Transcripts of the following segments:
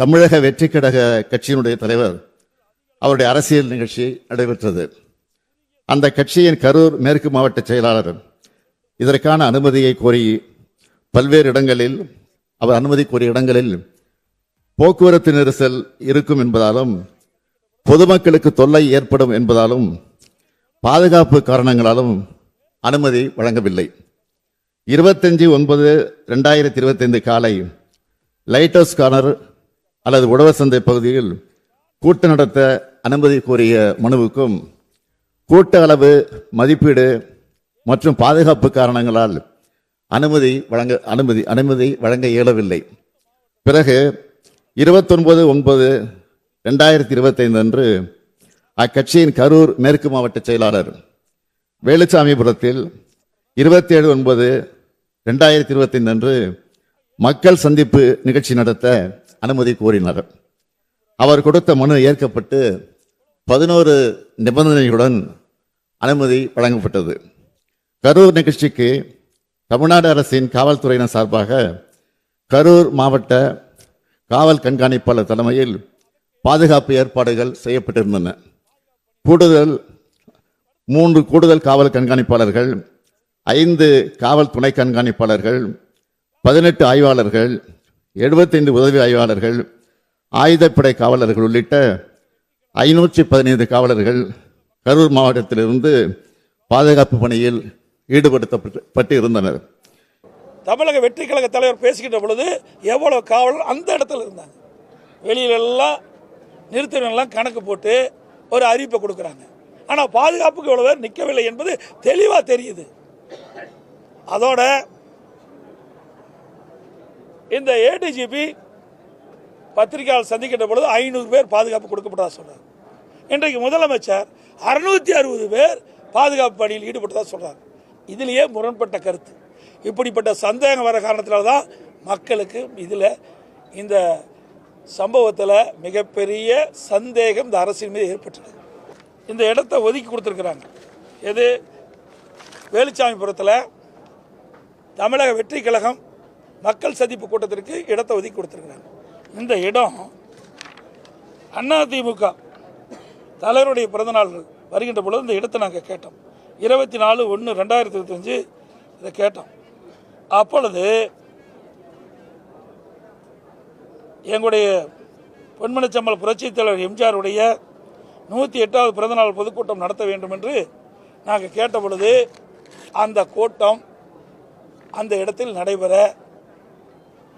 தமிழக வெற்றி கழக கட்சியினுடைய தலைவர் அவருடைய அரசியல் நிகழ்ச்சி நடைபெற்றது. அந்த கட்சியின் கரூர் மேற்கு மாவட்ட செயலாளர் இதற்கான அனுமதியை கோரி பல்வேறு இடங்களில் அவர் அனுமதி கோரிய இடங்களில் போக்குவரத்து நெரிசல் இருக்கும் என்பதாலும் பொதுமக்களுக்கு தொல்லை ஏற்படும் என்பதாலும் பாதுகாப்பு காரணங்களாலும் அனுமதி வழங்கவில்லை. இருபத்தஞ்சு ஒன்பது ரெண்டாயிரத்தி இருபத்தைந்து காலை லைட் ஹவுஸ் கார்னர் அல்லது உழவர் சந்தை பகுதியில் கூட்டு நடத்த அனுமதி கோரிய மனுவுக்கும் கூட்ட அளவு மதிப்பீடு மற்றும் பாதுகாப்பு காரணங்களால் அனுமதி வழங்க அனுமதி அனுமதி வழங்க இயலவில்லை. பிறகு இருபத்தொன்பது ஒன்பது ரெண்டாயிரத்தி இருபத்தைந்து அன்று அக்கட்சியின் கரூர் மேற்கு மாவட்ட செயலாளர் வேலுச்சாமிபுரத்தில் இருபத்தி ஏழு ஒன்பது ரெண்டாயிரத்தி இருபத்தைந்து அன்று மக்கள் சந்திப்பு நிகழ்ச்சி நடத்த அனுமதி கோரினார் அவர் கொடுத்த மனு ஏற்கப்பட்டு பதினோரு நிபந்தனைகளுடன் அனுமதி வழங்கப்பட்டது. கரூர் நிகழ்ச்சிக்கு தமிழ்நாடு அரசின் காவல்துறையினர் சார்பாக கரூர் மாவட்ட காவல் கண்காணிப்பாளர் தலைமையில் பாதுகாப்பு ஏற்பாடுகள் செய்யப்பட்டிருந்தன. கூடுதல் மூன்று கூடுதல் காவல் கண்காணிப்பாளர்கள் ஐந்து காவல் துணை கண்காணிப்பாளர்கள் பதினெட்டு ஆய்வாளர்கள் எழுபத்தைந்து உதவி ஆய்வாளர்கள் ஆயுதப்படை காவலர்கள் உள்ளிட்ட ஐநூற்றி பதினைந்து காவலர்கள் கரூர் மாவட்டத்திலிருந்து பாதுகாப்பு பணியில் ஈடுபடுத்தப்பட்டு இருந்தனர் தமிழக வெற்றி கழக தலைவர் பேசுகின்ற பொழுது எவ்வளவு காவலர் அந்த இடத்துல இருந்தாங்க. வெளியிலெல்லாம் நிறுத்தினெல்லாம் கணக்கு போட்டு ஒரு அறிவிப்பை கொடுக்குறாங்க. ஆனால் பாதுகாப்புக்கு இவ்வளோ பேர் நிற்கவில்லை என்பது தெளிவாக தெரியுது. அதோட இந்த ஏடிஜிபி பத்திரிகையாளர் சந்திக்கின்ற பொழுது ஐநூறு பேர் பாதுகாப்பு கொடுக்கப்பட்டதா சொன்னார் இன்றைக்கு முதலமைச்சர் அறுநூத்தி அறுபது பேர் பாதுகாப்பு பணியில் ஈடுபட்டதாக சொல்றார். இதிலேயே முரண்பட்ட கருத்து. இப்படிப்பட்ட சந்தேகம் வர காரணத்தினால தான் மக்களுக்கு இதில் இந்த சம்பவத்தில் மிகப்பெரிய சந்தேகம் இந்த அரசின் மீது ஏற்பட்டது. இந்த இடத்த ஒதுக்கி கொடுத்துருக்குறாங்க. எது? வேலுச்சாமிபுரத்தில் தமிழக வெற்றி கழகம் மக்கள் சந்திப்பு கூட்டத்திற்கு இடத்தை ஒதுக்கி கொடுத்துருக்குறாங்க. இந்த இடம் அதிமுக தலைவருடைய பிறந்தநாள் வருகின்ற பொழுது இந்த இடத்தை நாங்கள் கேட்டோம். இருபத்தி நாலு ஒன்று ரெண்டாயிரத்தி இருபத்தஞ்சு இதை கேட்டோம். அப்பொழுது எங்களுடைய பொன்மனச்சம்பல் புரட்சித் தலைவர் எம்ஜிஆருடைய நூற்றி எட்டாவது பிறந்தநாள் பொதுக்கூட்டம் நடத்த வேண்டும் என்று நாங்கள் கேட்ட பொழுது அந்த கூட்டம் அந்த இடத்தில் நடைபெற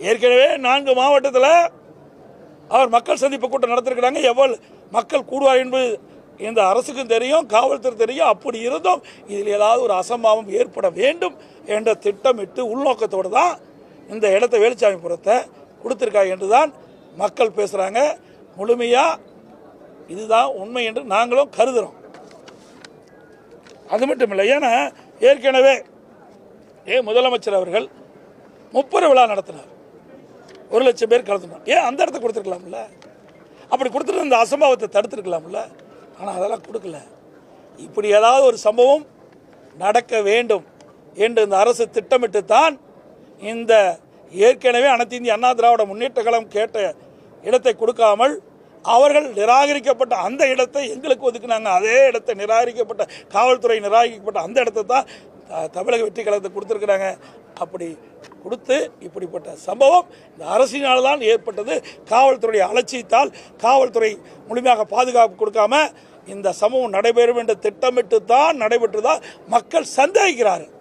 ஏற்கனவே நான்கு மாவட்டத்தில் அவர் மக்கள் சந்திப்பு கூட்டம் நடத்திருக்கிறாங்க. எவ்வளவு மக்கள் கூடுவார் என்பது இந்த அரசுக்கும் தெரியும் காவல்துறை தெரியும். அப்படி இருந்தும் இதில் ஏதாவது ஒரு அசம்பாவம் ஏற்பட வேண்டும் என்ற திட்டமிட்டு உள்நோக்கத்தோடு தான் இந்த இடத்த வேலுச்சாமி புறத்தை கொடுத்துருக்காங்க என்று தான் மக்கள் பேசுகிறாங்க முழுமையாக இதுதான் உண்மை என்று நாங்களும் கருதுகிறோம் அது மட்டும் இல்லை ஏன்னா ஏற்கனவே ஏ முதலமைச்சர் அவர்கள் முப்பது விழா நடத்தினார். ஒரு லட்சம் பேர் கலந்துனோம் ஏன் அந்த இடத்த கொடுத்துருக்கலாம்ல? அப்படி கொடுத்துட்டு அசம்பாவத்தை தடுத்துருக்கலாம்ல? ஆனால் அதெல்லாம் கொடுக்கல. இப்படி ஏதாவது ஒரு சம்பவம் நடக்க வேண்டும் என்று இந்த அரசு திட்டமிட்டு தான் இந்த ஏற்கனவே அனைத்து இந்திய அண்ணா திராவிட முன்னேற்ற கழகம் கேட்ட இடத்தை கொடுக்காமல் அவர்கள் நிராகரிக்கப்பட்ட அந்த இடத்தை எங்களுக்கு ஒதுக்குனாங்க. அதே இடத்தை நிராகரிக்கப்பட்ட காவல்துறை நிராகரிக்கப்பட்ட அந்த இடத்தை தான் தமிழக வெற்றி கழகத்தை கொடுத்துருக்குறாங்க. அப்படி கொடுத்து இப்படிப்பட்ட சம்பவம் இந்த அரசினால் தான் ஏற்பட்டது. காவல்துறை அலட்சியத்தால் காவல்துறை முழுமையாக பாதுகாப்பு கொடுக்காம இந்த சம்பவம் நடைபெறும் என்று திட்டமிட்டு தான் நடைபெற்றுதான் மக்கள் சந்தேகிக்கிறார்கள்.